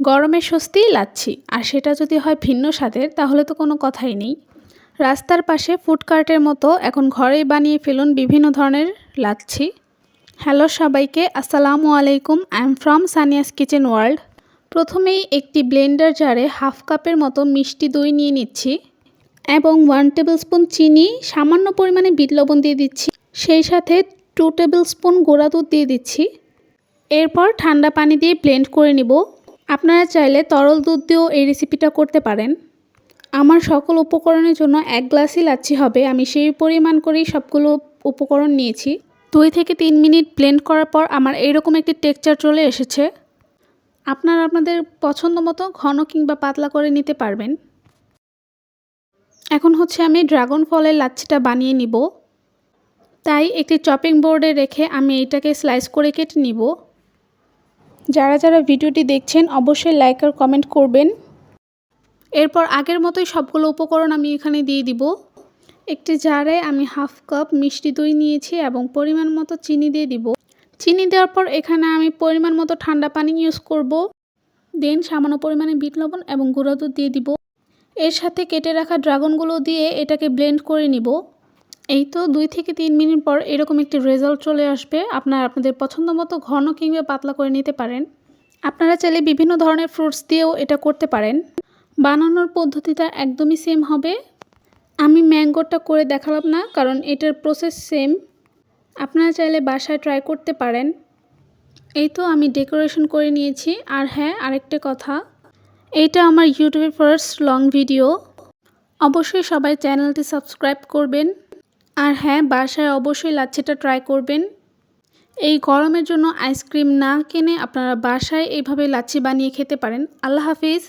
গরমে স্বস্তিই লাচ্ছি আর সেটা যদি হয় ভিন্ন স্বাদের, তাহলে তো কোনো কথাই নেই। রাস্তার পাশে ফুডকার্টের মতো এখন ঘরেই বানিয়ে ফেলুন বিভিন্ন ধরনের লাচ্ছি। হ্যালো সবাইকে, আসসালামু আলাইকুম। I am from Sania's kitchen world প্রথমেই একটি ব্লেন্ডার জারে হাফ কাপের মতো মিষ্টি দই নিয়ে নিচ্ছি এবং ওয়ান টেবিল স্পুন চিনি, সামান্য পরিমাণে বিট লবণ দিয়ে দিচ্ছি। সেই সাথে টু টেবিল স্পুন গোড়া দুধ দিয়ে দিচ্ছি। এরপর ঠান্ডা পানি দিয়ে ব্লেন্ড করে নিব। আপনারা চাইলে তরল দুধ দিয়েও এই রেসিপিটা করতে পারেন। আমার সকল উপকরণের জন্য এক গ্লাসই লাচ্ছি হবে। আমি সেই পরিমাণ করেই সবগুলো উপকরণ নিয়েছি। দুই থেকে তিন মিনিট ব্লেন্ড করার পর আমার এইরকম একটি টেক্সচার চলে এসেছে। আপনারা আপনাদের পছন্দ মতো ঘন কিংবা পাতলা করে নিতে পারবেন। এখন হচ্ছে আমি ড্রাগন ফলের লাচ্ছিটা বানিয়ে নিব। তাই একটি চপিং বোর্ডে রেখে আমি এইটাকে স্লাইস করে কেটে নিব। যারা যারা ভিডিওটি দেখছেন, অবশ্যই লাইক আর কমেন্ট করবেন। এরপর আগের মতোই সবগুলো উপকরণ আমি এখানে দিয়ে দিব। একটি জারে আমি হাফ কাপ মিষ্টি দই নিয়েছি এবং পরিমাণ মতো চিনি দিয়ে দিব। চিনি দেওয়ার পর এখানে আমি পরিমাণ মতো ঠান্ডা পানি ইউজ করব। দেন সামান্য পরিমাণে বিট লবণ এবং গুঁড়ো দুধ দিয়ে দিব। এর সাথে কেটে রাখা ড্রাগনগুলো দিয়ে এটাকে ব্লেন্ড করে নিব। এই তো দুই থেকে তিন মিনিট পর এরকম একটি রেজাল্ট চলে আসবে। আপনারা আপনাদের পছন্দ মতো ঘন কিংবা পাতলা করে নিতে পারেন। আপনারা চাইলে বিভিন্ন ধরনের ফ্রুটস দিয়েও এটা করতে পারেন। বানানোর পদ্ধতিটা একদমই সেম হবে। আমি ম্যাঙ্গোটা করে দেখালাম না, কারণ এটার প্রসেস সেম আপনারা চাইলে বাসায় ট্রাই করতে পারেন। এই তো আমি ডেকোরেশন করে নিয়েছি। আর হ্যাঁ আরেকটা কথা, এইটা আমার ইউটিউবের ফার্স্ট লং ভিডিও অবশ্যই সবাই চ্যানেলটি সাবস্ক্রাইব করবেন। আর হ্যাঁ বাসায় অবশ্যই লাচ্ছিটা ট্রাই করবেন। এই গরমের জন্য আইসক্রিম না কিনে আপনারা বাসায় এইভাবে লাচ্ছি বানিয়ে খেতে পারেন। আল্লাহ হাফিজ।